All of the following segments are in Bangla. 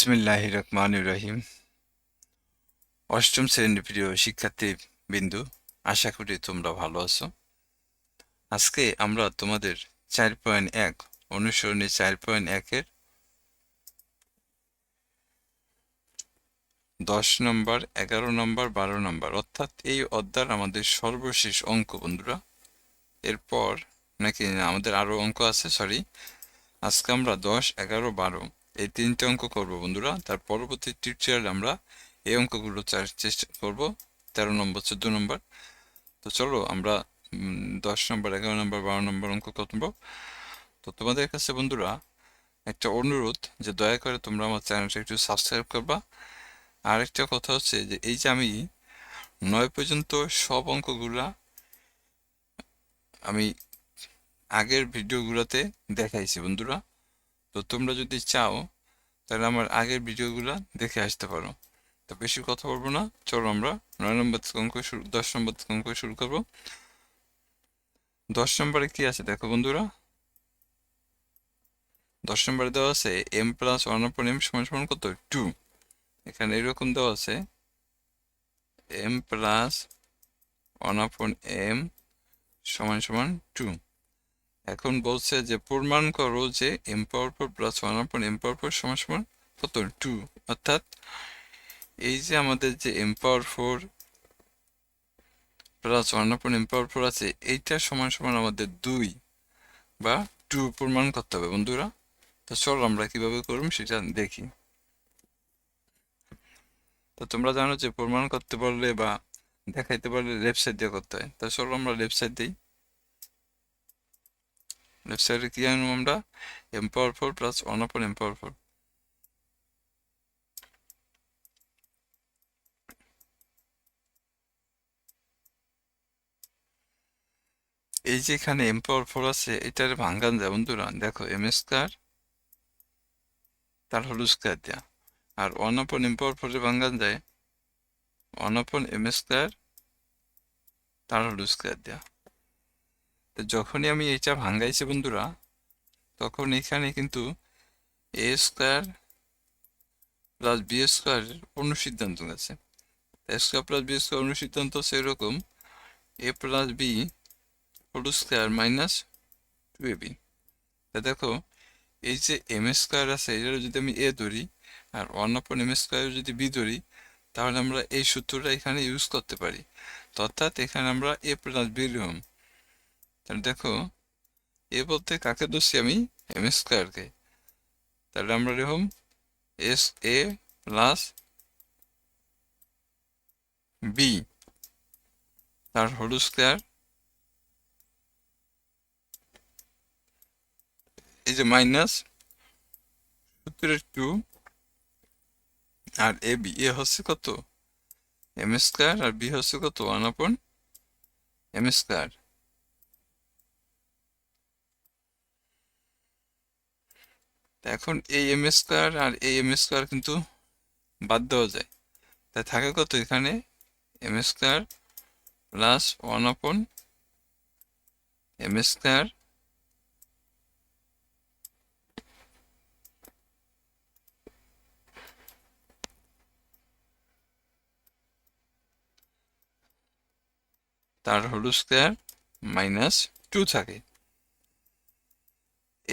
বিসমিল্লাহ রহমান রহিম অষ্টম শ্রেণির প্রিয় শিক্ষার্থী বিন্দু আশা করি তোমরা ভালো আছো। আজকে আমরা তোমাদের চার পয়েন্ট এক, অনুসরণে চার পয়েন্ট একের দশ নম্বর, এগারো নম্বর, বারো নম্বর, অর্থাৎ এই অধ্যায় আমাদের সর্বশেষ অঙ্ক বন্ধুরা। এরপর নাকি আমাদের আরও অঙ্ক আছে সরি আজকে আমরা দশ, এগারো, বারো এই তিনটে অঙ্ক করব বন্ধুরা। তার পরবর্তী টিউটোরিয়ালে আমরা এই অঙ্কগুলো চেষ্টা করব। তেরো নম্বর, চোদ্দ নম্বর। তো চলো আমরা দশ নম্বর, এগারো নম্বর, বারো নম্বর অঙ্ক করব। তো তোমাদের কাছে বন্ধুরা, একটা অনুরোধ যে দয়া করে তোমরা আমার চ্যানেলটা একটু সাবস্ক্রাইব করবা। আর একটা কথা হচ্ছে যে, এই যে আমি নয় পর্যন্ত সব অঙ্কগুলা আমি আগের ভিডিওগুলোতে দেখাইছি বন্ধুরা। তো তোমরা যদি চাও, তাহলে আমার আগের ভিডিওগুলো দেখে আসতে পারো। তো বেশি কথা বলব না, চলো আমরা নয় নম্বর অঙ্ক শুরু, দশ নম্বর অঙ্ক শুরু করব। দশ নম্বরে কি আছে দেখো বন্ধুরা? দশ নম্বরে দেওয়া আছে M plus one upon M সমান সমান কত? টু এখানে এরকম দেওয়া আছে M plus one upon M সমান সমান টু এখন বলছে যে প্রমাণ করো যে M power four plus one upon M power সমান সমান কত? টু অর্থাৎ এই যে আমাদের যে M power four plus one upon M power four আছে, এইটা সমান সমান আমাদের দুই বা টু প্রমাণ করতে হবে, বন্ধুরা। তো চলো আমরা কীভাবে করব সেটা দেখি। তো তোমরা জানো যে প্রমাণ করতে পারলে বা দেখাইতে পারলে লেফট সাইড দিয়ে করতে হয়। তা চলো আমরা লেফট সাইড দিই। লেফট সাইডে কি আনব আমরা M power four plus one upon M power four এই যে এখানে এম পাওয়ার ফোর আছে, এটার ভাঙ্গান যায় বন্ধুরা, দেখো এম স্কোয়ার তার হলো স্কোয়ার দেয়া। আর ওয়ান আপন এম পাওয়ার ফোরে ভাঙ্গান যায় ওয়ান আপন এম স্কোয়ার তার হলো স্কোয়ার দেয়া। তো যখনই আমি এটা ভাঙ্গাইছি বন্ধুরা, তখন এখানে কিন্তু A square plus B square অনুসিদ্ধান্ত আছে। A square plus B square অনুসিদ্ধান্ত সেরকম A plus B whole square minus two A B. তা দেখো, এই যে এম স্কোয়ার আছে এটার যদি আমি এ ধরি আর ওয়ান আপন এম স্কোয়ার যদি বি ধরি, তাহলে আমরা এই সূত্রটা এখানে ইউজ করতে পারি। অর্থাৎ এখানে আমরা এ প্লাস বি লিখম তাহলে দেখো, এ বলতে কাকে ধরছি আমি? এম স্কোয়ারকে তাহলে আমরা লিখম এস এ প্লাস বি তার হোল স্কোয়ার এই যে মাইনাস সূত্রের টু আর এ বি এ হচ্ছে কত? এম স্কোয়ার আর বি হচ্ছে কত? ওয়ান আপন এম স্কোয়ার এখন এই এম স্কোয়ার আর এই এম স্কোয়ার কিন্তু বাদ দেওয়া যায়। তাই থাকে কত এখানে? M square plus one upon M square তার হোল স্কোয়ার মাইনাস টু থাকে।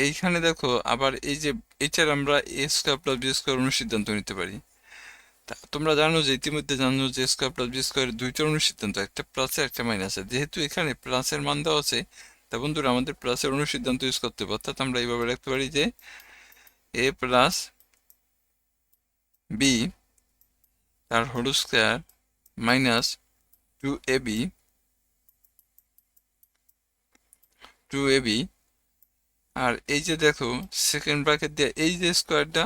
এইখানে দেখো, আবার এই যে এটার আমরা A square plus B square অনুসিদ্ধান্ত নিতে পারি। তা তোমরা জানো যে ইতিমধ্যে জানো যে স্কোয়ার প্লাস বি স্কোয়ার দুইটা অনুসিদ্ধান্ত একটা প্লাসে একটা মাইনাসে যেহেতু এখানে প্লাসের মান দেওয়া আছে, তা বন্ধুরা আমাদের প্লাসের অনুসিদ্ধান্ত ইউজ করতে হবে। অর্থাৎ আমরা এইভাবে রাখতে পারি যে এ প্লাস বি তার whole square minus two A B two A B আর এই যে দেখো সেকেন্ড ব্র্যাকেট দিয়ে এই যে স্কোয়ারটা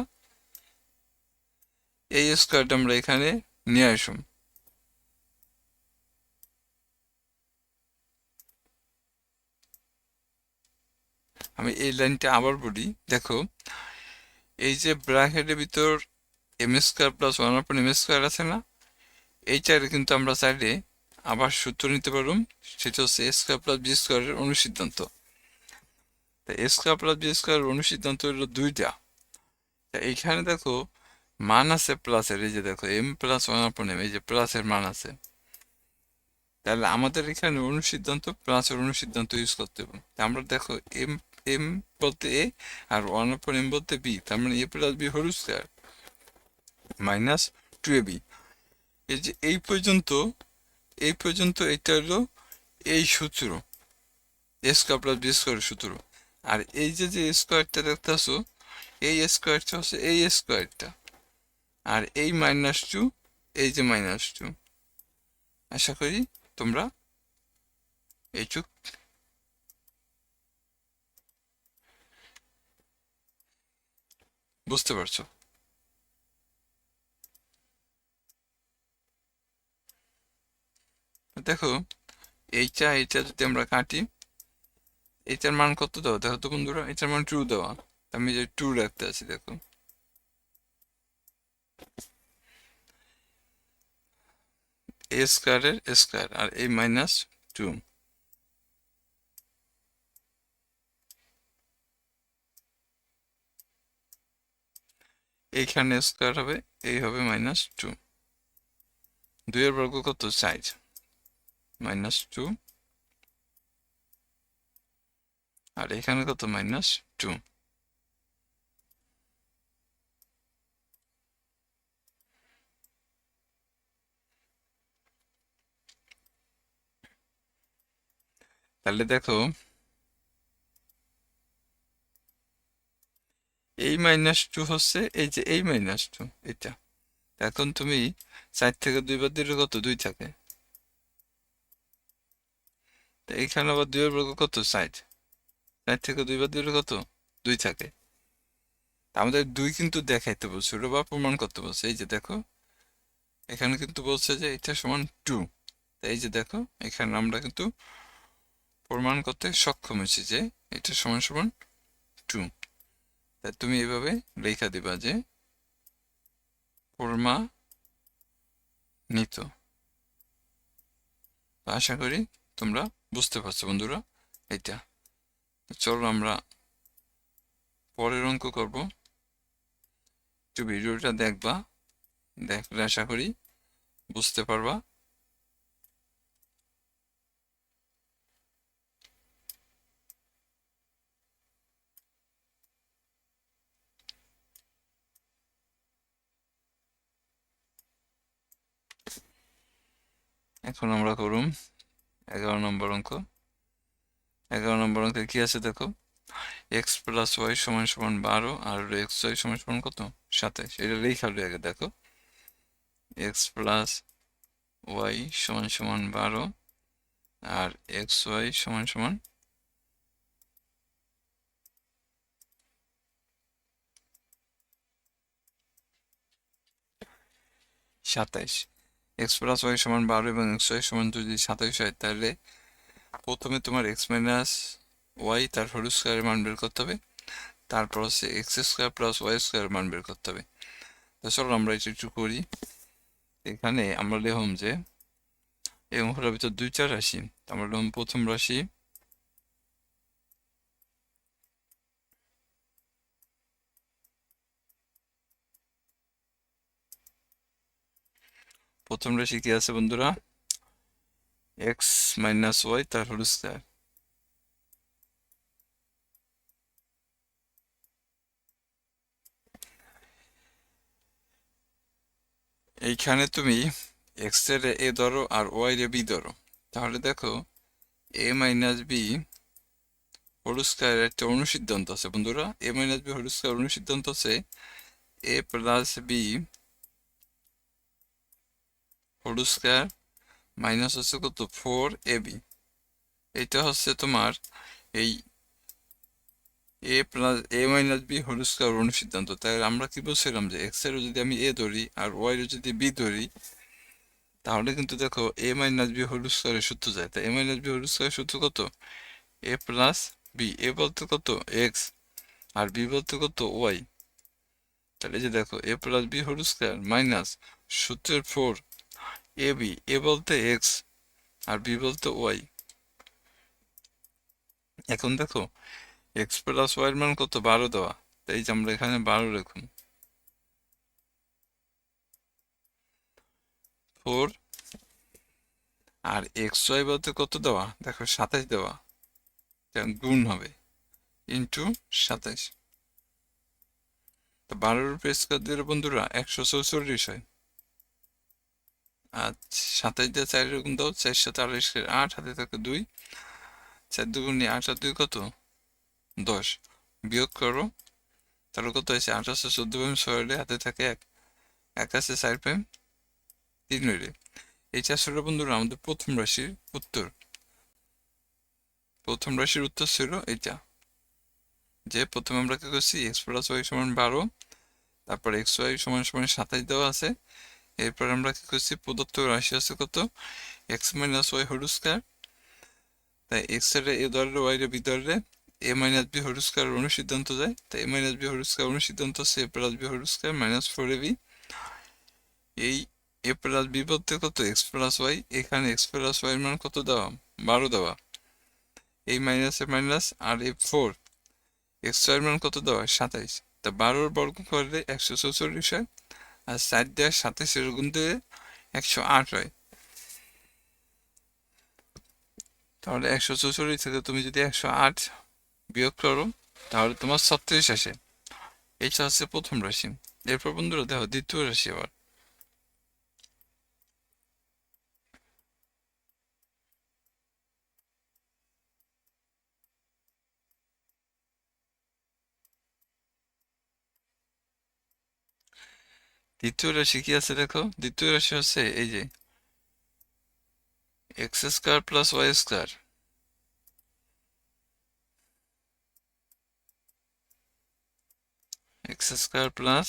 এই স্কোয়ারটা আমরা এখানে নিয়ে আসুন। আমি এই লাইনটা আবার বলি, দেখো, এই যে ব্র্যাকেটের ভিতর M square plus one upon M square আছে না, এইটার কিন্তু আমরা চাইলে আবার সূত্র নিতে পারুম সেটা হচ্ছে এ স্কোয়ার প্লাস বি স্কোয়ারের অনুসিদ্ধান্ত। A square plus B square হলো দুইটা। তা এইখানে দেখো, মান আছে প্লাসের এই যে দেখো M plus one upon M এই যে প্লাসের মান আছে। তাহলে আমাদের এখানে অনুসিদ্ধান্ত প্লাসের অনুসিদ্ধান্ত ইউজ করতে হবে। আমরা দেখো এম এম বলতে এ আর ওয়ান আপন এম বলতে বি তার মানে A plus B whole square minus two A B এই যে এই পর্যন্ত এই পর্যন্ত এটা হলো এই সূত্র এ স্কোয়ার প্লাস বি স্কোয়ারের সূত্র। আর এই যে যে স্কোয়ারটা দেখতেছো, এই স্কোয়ারটা হচ্ছে এই স্কোয়ারটা আর এই মাইনাস টু এই যে মাইনাস টু আশা করি তোমরা এইটুক বুঝতে পারছ। দেখো, এইটা এইটা যদি আমরা কাটি এইটার মান কত দেওয়া? দেখো তো বন্ধুরা, এটার মান টু দেওয়া। আমি যে টু রাখতে আছি, দেখো। এ স্কোয়ারের স্কোয়ার আর এই মাইনাস টু এইখানে স্কোয়ার হবে এই হবে মাইনাস টু দুইয়ের বর্গ কত? চার মাইনাস টু আর এখানে কত? Minus two. তাহলে দেখো, এই মাইনাস টু হচ্ছে এই যে এই মাইনাস টু এটা এখন তুমি চার থেকে দুইবার দিলে কত? দুই থাকে। এইখানে আবার দুইয়ের বর্গ কত? ষাট। ষাট থেকে দুই দুইবার দিলে কত? দুই থাকে। আমাদের দুই কিন্তু দেখাইতে বলছে, ওটা বা প্রমাণ করতে বলছে। এই যে দেখো, এখানে কিন্তু বলছে যে এটা সমান টু এই যে দেখো, এখানে আমরা কিন্তু প্রমাণ করতে সক্ষম হয়েছি যে এটা সমান সমান টু তাই তুমি এভাবে লেখা দিবা যে প্রমা নিত আশা করি তোমরা বুঝতে পারছ বন্ধুরা এটা চলো আমরা পরের অঙ্ক করব। একটু ভিডিওটা দেখবা, দেখলে আশা করি বুঝতে পারবা। এখন আমরা করুম এগারো নম্বর অঙ্ক। এগারো নম্বর অঙ্কে কি আছে দেখো? এক্স প্লাস ওয়াই সমান সমান বারো আর এক্স ওয়াই সমান সমান কত? সাতাইশ। এটা লেখা আগে, দেখো। এক্স প্লাস ওয়াই সমান সমান বারো আর এক্স ওয়াই সমান সমান সাতাইশ। এক্স প্লাস ওয়াই সমান বারো এবং এক্স ওয়াই সমান যদি সাতাইশ হয়, তাহলে প্রথমে তোমার এক্স মাইনাস ওয়াই তার হোল স্কোয়ারের মান বের করতে হবে। তারপর হচ্ছে X square plus Y square মান বের করতে হবে। তো চলো আমরা এটা একটু করি। এখানে আমরা লিখলাম যে, এই অঙ্কটার ভিতর দুই চার রাশি। আমরা লিখলাম প্রথম রাশি। প্রথম রাশি কি আছে বন্ধুরা? এক্স মাইনাস ওয়াই তার হোল স্কোয়ার এইখানে তুমি এক্সের এ ধরো আর ওয়াই রে বি ধরো। তাহলে দেখো A minus B whole square একটা অনুসিদ্ধান্ত আছে। বন্ধুরা A minus B whole square অনুসিদ্ধান্ত আছে। A plus B whole square minus হচ্ছে কত? Four A B. এটা হচ্ছে তোমার এই A plus, A minus B whole square অনুসিদ্ধান্ত তাই আমরা কি বলছিলাম যে এক্স এরও যদি আমি এ ধরি আর ওয়াই এর যদি বি ধরি, তাহলে কিন্তু দেখো এ মাইনাস বি হোল স্কোয়ারের সূত্র যায়। তাই এ মাইনাস বি হোল স্কোয়ারের সূত্র কত? এ প্লাস বি। এ বলতে কত? এক্স। আর বি বলতে কত? ওয়াই। তাহলে যে দেখো, A plus B whole square minus সূত্রের ফোর এ বি এ বলতে এক্স আর বি বলতে ওয়াই এখন দেখো এক্স প্লাস ওয়াইয়ের মান কত? বারো দেওয়া। তাই যে আমরা এখানে বারো রাখুন। ফোর আর এক্স ওয়াই বলতে কত দেওয়া? দেখো, সাতাশ দেওয়া। গুণ হবে। ইন্টু সাতাশ। বারোর উপরে স্কোয়ার দিলে বন্ধুরা একশো চৌচল্লিশ হয়। আর সাতাশ দিয়ে চার গুণ দাও, চার সাথে আড়াইশ আট হাতে থাকে দুই। চার দুগুণে আট আর দুই কত? দশ। বিয়োগ করো, তাহলে কত হয়েছে? আঠাশশো চোদ্দ পেম, ছয় হলে হাতে থাকে এক। এক আছে চার পেম, তিন হইলে। এই চারশোটা বন্ধুরা, আমাদের প্রথম রাশির উত্তর। প্রথম রাশির উত্তর ছিল এটা যে প্রথমে আমরা কি করছি? এক্স প্লাস ওয়াই সমান বারো, তারপর এক্স ওয়াই সমান সমান সাতাশ দেওয়া আছে। এরপর আমরা কি করছি? প্রদত্ত রাশি আছে কত? X minus Y whole square তাই এক্সের এ ধরলে ওয়াই এর বি ধরলে A minus B whole square অনুসিদ্ধান্ত যায়। তাই A minus B whole square অনুসিদ্ধান্ত হচ্ছে A plus B whole square minus four A B এই এ প্লাস বি বলতে কত? এক্স প্লাস ওয়াই এখানে এক্স প্লাস ওয়াই মান কত দেওয়া? বারো দেওয়া। এই মাইনাস এ মাইনাস আর এ ফোর এক্স ওয়াই মান কত দেওয়া? সাতাইশ। তা বারোর বর্গ করলে একশো চৌচল্লিশ হয়। আর চার দেওয়ার সাতাশের গুণ দিয়ে একশো আট হয়। তাহলে একশো চৌষট্টি থেকে তুমি যদি একশো আট বিয়োগ করো, তাহলে তোমার ছত্রিশ আসে। এটা হচ্ছে প্রথম রাশি। এরপর বন্ধুরা দেখো দ্বিতীয় রাশি আবার। দ্বিতীয় রাশি কি আছে দেখো? দ্বিতীয় রাশি হচ্ছে এই যে X square plus Y square X square plus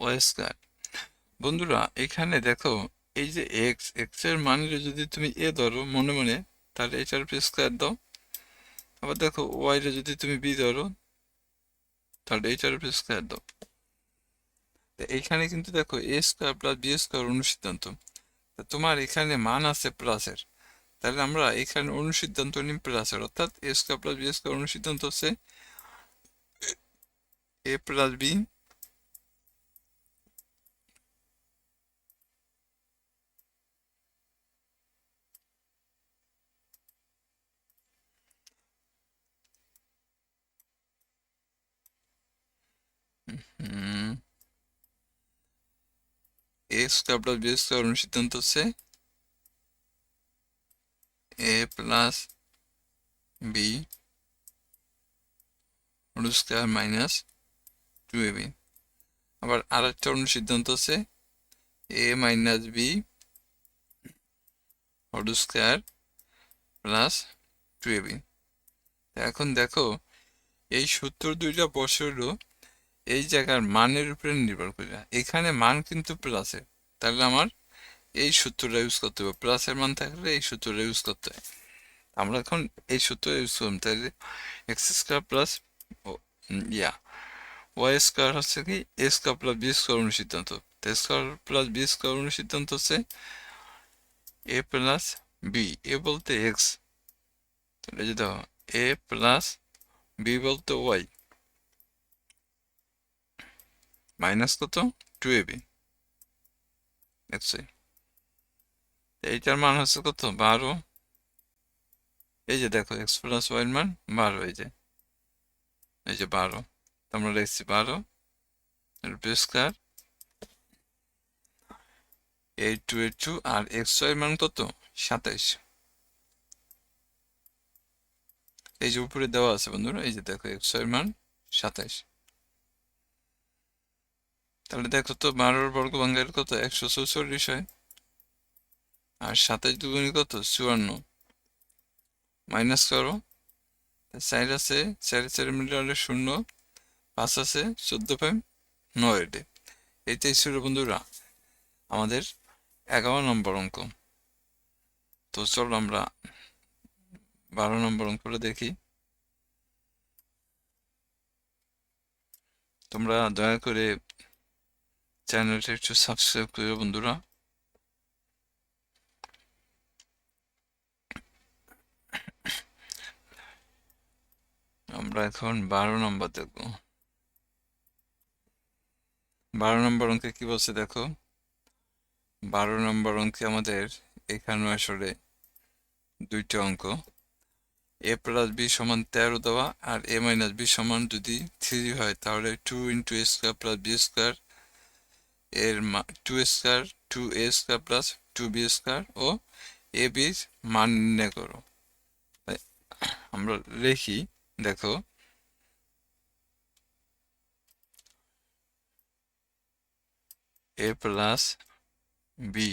Y square বন্ধুরা, এখানে দেখো, এই যে এক্স এক্সের মানের যদি তুমি এ ধরো, মনে মনে, তাহলে এটার উপরে স্কোয়ার দাও। আবার দেখো ওয়াই রে যদি তুমি বি ধরো, তাহলে এটার উপরে স্কোয়ার দাও। এইখানে কিন্তু দেখো A square plus B square অনুসিদ্ধান্ত। তোমার এখানে মান আছে প্লাসের তাহলে আমরা এখানে অনুসিদ্ধান্ত নিই প্লাসের অর্থাৎ A square plus B square অনুসিদ্ধান্ত হচ্ছে A plus B A square plus B square অনুসিদ্ধান্ত হচ্ছে A plus B whole square minus two A B আবার আরেকটা অনুসিদ্ধান্ত হচ্ছে A minus B whole square plus two A B এখন দেখো, এই সূত্র দুইটা বসল এই জায়গার মানের উপরে নির্ভর করে। এখানে মান কিন্তু প্লাসের তাহলে আমার এই সূত্রটা ইউজ করতে হবে। প্লাসের মান থাকলে এই সূত্রটা ইউজ করতে হয়। আমরা এখন এই সূত্র ইউজ করলাম তাহলে এক্স স্কোয়ার প্লাস ও ইয়া। ওয়াই স্কোয়ার হচ্ছে কি A square plus B square অনুসিদ্ধান্ত স্কোয়ার প্লাস বি স্কোয়ার অনুসিদ্ধান্ত হচ্ছে এ প্লাস বি এ বলতে এক্স তাহলে যে দেখো এ প্লাস বি বলতে ওয়াই মাইনাস কত? Two A B. এইটার মান হচ্ছে কত? বারো। এই যে দেখো এক্স প্লাস ওয়াইয়ের মান বারো, এই যে। এই যে বারো। আমরা লিখছি বারো। Square eight two eight two আর এক্স ওয়াইয়ের মান কত? সাতাইশ। এই যে উপরে দেওয়া আছে বন্ধুরা, এই যে দেখো এক্স ওয়াইয়ের মান সাতাইশ। তাহলে দেখো তো বারোর বর্গ ভাঙ্গের কত? একশো চৌচল্লিশ হয় আর সাতাশ দুগুণি কত? চুয়ান্ন। মাইনাস করো। চার আছে, চারি চারি মিটার শূন্য। পাঁচ আছে, চোদ্দ ফাইভ নয় ডে এইটাই ছিল বন্ধুরা আমাদের এগারো নম্বর অঙ্ক। তো চলো আমরা বারো নম্বর অঙ্কটা দেখি। তোমরা দয়া করে চ্যানেলটা একটু সাবস্ক্রাইব করো বন্ধুরা আমরা এখন বারো নম্বর দেখব বারো নম্বর অঙ্কে কি বলছে দেখো বারো নম্বর অঙ্কে আমাদের এখানে আসলে দুইটা অঙ্ক এ প্লাস বি সমান তেরো দেওয়া আর এ মাইনাস বি সমান যদি থ্রি হয় তাহলে two into A square plus B square এর two square two A square plus two B square O A বির মান নির্ণয় করো। আমরা লিখি, দেখো। এ প্লাস বি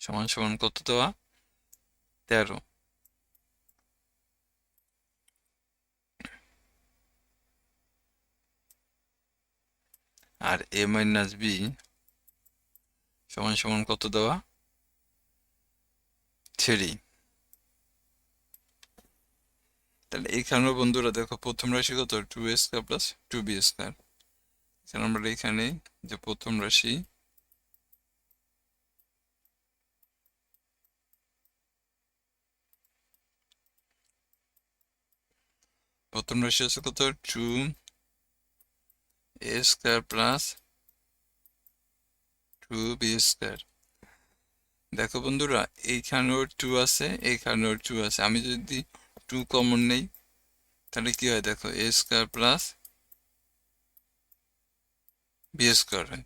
সমান সমান কত দেওয়া? তেরো। আর এ মাইনাস বি সমান সমান কত দেওয়া? থ্রি। তাহলে এইখানেও বন্ধুরা দেখো, প্রথম রাশি কত? Two square plus two B square. এখানে আমরা এখানে যে প্রথম রাশি প্রথম রাশি আছে কত? Two A square plus two square. দেখো বন্ধুরা এইখানেও টু আছে এইখানেও টু আছে। আমি যদি টু কমন নেই, তাহলে কি হয় দেখো A square plus B square হয়।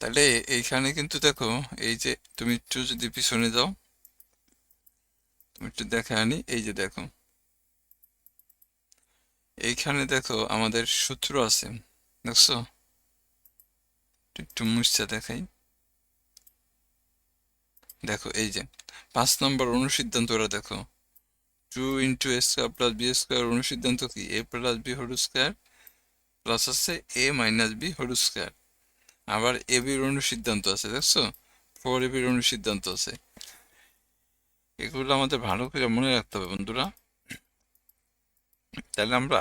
তাহলে এইখানে কিন্তু দেখো, এই যে তুমি একটু যদি পিছনে যাও একটু দেখে আনি। এই যে দেখো। এইখানে দেখো আমাদের সূত্র আছে, দেখছ? একটু মুছটা দেখাই। দেখো, এই যে পাঁচ নম্বর অনুসিদ্ধান্তরা দেখো। Two into A square plus B square অনুসিদ্ধান্ত কি? A plus B whole square plus আছে A minus B whole square. আবার এ বির অনুসিদ্ধান্ত আছে, দেখছ? ফোর এ বির অনুসিদ্ধান্ত আছে। এগুলো আমাদের ভালো করে মনে রাখতে হবে বন্ধুরা। তাহলে আমরা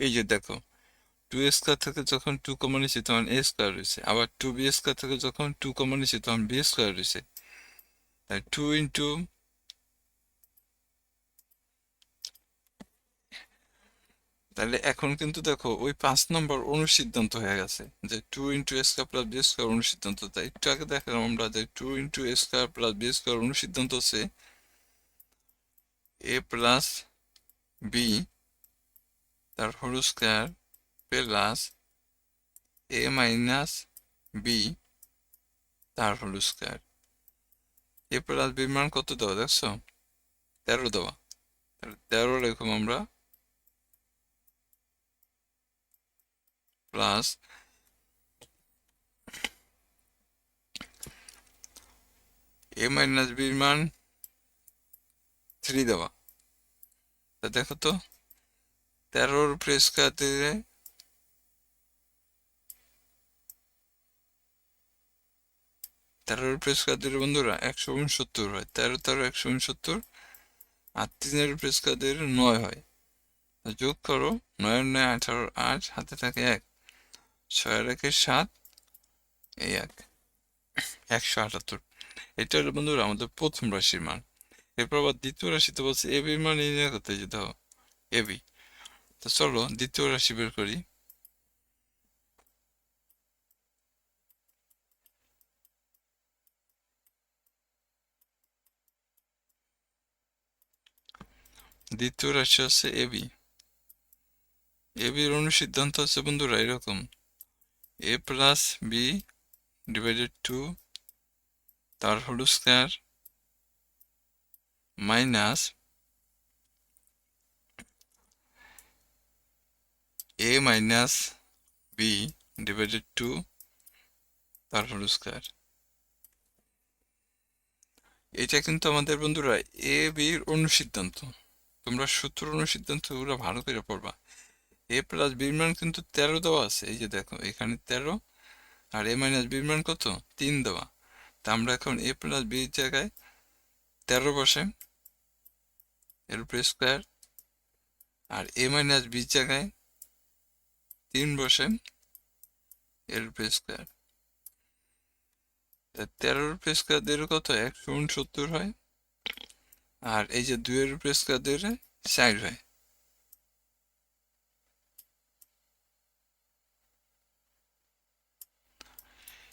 এই যে দেখো টু স্কোয়ার থেকে যখন টু কমন এসে তখন এ স্কোয়ার রয়েছে। আবার টু বি স্কোয়ার থেকে যখন টু কমন এসে তখন বি স্কোয়ার রয়েছে। তাই টু ইন্টু তাহলে এখন কিন্তু দেখো, ওই পাঁচ নম্বর অনুসিদ্ধান্ত হয়ে গেছে, যে two into square plus B square অনুসিদ্ধান্ত। তাই একটু আগে দেখালাম আমরা যে two into square plus B square অনুসিদ্ধান্ত হচ্ছে এ প্লাস বি তার whole square plus A minus B তার হোল স্কোয়ার এ প্লাস বির মান কত দেওয়া, দেখছ? তেরো দেওয়া। তেরো রেখম আমরা প্লাস এ মাইনাস বির মান থ্রি দেওয়া। তা দেখো তো, তেরোর স্কোয়ার দিলে তেরোর দিলে বন্ধুরা একশো উনসত্তর হয়। তেরো তেরো একশো উনসত্তর, আর তিনের উপরে স্কোয়ার দিলে নয় হয়। যোগ করো নয় নয় আঠারো, আট, হাতে থাকে এক। ছয় একে সাত? এই এক। একশো আটাত্তর। এটা হলো বন্ধুরা আমাদের প্রথম রাশির মান। এরপর আবার দ্বিতীয় রাশিতে বলছে এবির মান নির্ণয় করতে যেতে হবে এবি তো চলো দ্বিতীয় রাশি বের করি। দ্বিতীয় রাশি হচ্ছে এবি এবির অনুসিদ্ধান্ত হচ্ছে বন্ধুরা এরকম। A plus B divided two তার whole square minus A minus B divided two তার হোল স্কোয়ার এটা কিন্তু আমাদের বন্ধুরা এ বির অনুসিদ্ধান্ত। তোমরা সূত্র অনুসিদ্ধান্ত ওগুলো ভালো করে পড়বা। এ প্লাস বির মান কিন্তু তেরো দেওয়া আছে। এই যে দেখো, এখানে তেরো আর এ মাইনাস বির মান কত? তিন দেওয়া। তা আমরা এখন এ প্লাস বির জায়গায় তেরো বসে এর উপরে স্কোয়ার আর এ মাইনাস বির জায়গায় তিন বসে এর উপরে স্কোয়ার তেরোর উপরে স্কোয়ার দিলে কত? একশো উনসত্তর হয়। আর এই যে দুইয়ের উপরে স্কোয়ার দিলে চার হয়।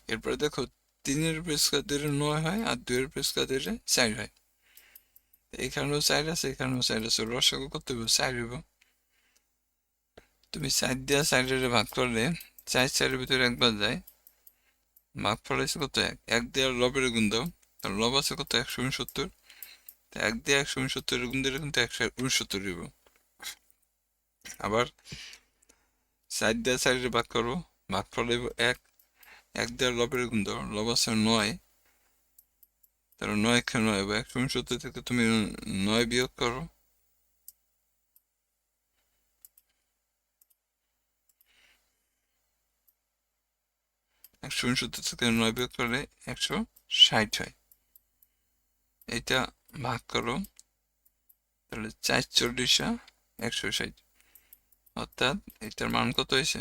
এরপরে দেখো তিনের উপর স্কোয়ার নয় হয় আর দুইয়ের দিলে চার হয়। এখানেও চার আছে, এখানেও চার আছে। রসগো করতে হবে, চার হইব। তুমি চার দিয়া চারের ভাগ করলে চার চারের ভিতরে একবার যায়। ভাগ ফলাইছে কত? এক এক দেওয়ার লবের গুণ দাও। লব আছে কত? একশো উনসত্তর। এক দিয়ে একশো উনসত্তর গুণ দিলে কিন্তু একশো উনসত্তর হইব। আবার চার দেওয়া চারের ভাগ করব। ভাগ ফলাইব এক এক দেওয়ার লবের গুণ দাও লব আছে নয়। তাহলে নয় কে নয় বা একশো উনসত্তর থেকে তুমি নয় বিয়োগ করো। একশো উনসত্তর থেকে নয় বিয়োগ করলে একশো ষাট হয়। এটা ভাগ করো। তাহলে চার চল্লিশা একশো ষাট। অর্থাৎ এটার মান কত হয়েছে?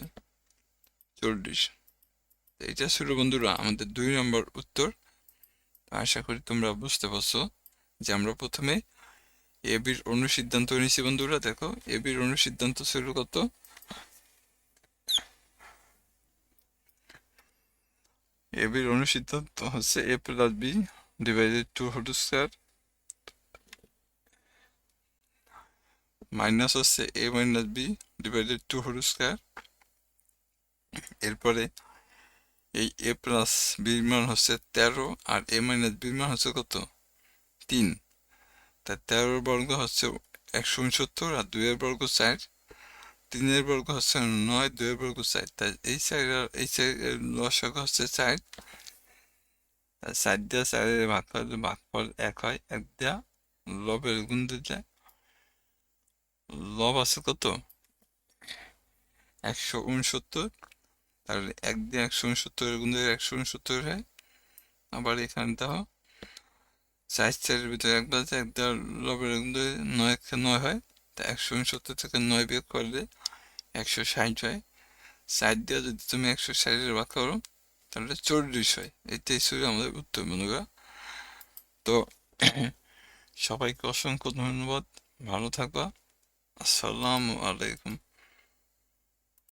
চল্লিশ। এটা ছিল বন্ধুরা, আমাদের দুই নম্বর উত্তর। আশা করি তোমরা বুঝতে পারছ যে আমরা প্রথমে এবির অনুসিদ্ধান্ত নিয়েছি বন্ধুরা, দেখো এবির অনুসিদ্ধান্ত ছিল কত? এবির অনুসিদ্ধান্ত হচ্ছে A plus B divided two whole square minus হচ্ছে A minus B divided two whole square এরপরে এই এ প্লাস বির মান হচ্ছে তেরো আর এ মাইনাস বির মান হচ্ছে কত? তিন। তা তেরোর বর্গ হচ্ছে একশো উনসত্তর আর দুইয়ের বর্গ চার তিনের বর্গ হচ্ছে নয়, দুইয়ের বর্গ চার তাই এই চার এই চারের লসক হচ্ছে চার চার দিয়া চারের ভাগ করলে ভাগফল এক হয়, এক দিয়া লবের গুণ দিলে লব আছে কত? একশো উনসত্তর। তাহলে এক দিয়ে একশো উনসত্তর গুণ দিলে একশো উনসত্তর হয়। আবার এখানে দেখো, চার চারের ভিতরে একবার এক দেওয়ার লবের গুণ দিলে নয় নয় হয়। তা একশো উনসত্তর থেকে নয় বিয়োগ করলে একশো ষাট হয়। ষাট দিয়ে যদি তুমি একশো ষাটের ভাগ করো, তাহলে চল্লিশ হয়। এটাই ছিল আমাদের উত্তর বন্ধুরা। তো সবাইকে অসংখ্য ধন্যবাদ। ভালো থাকবা। আসসালামু আলাইকুম।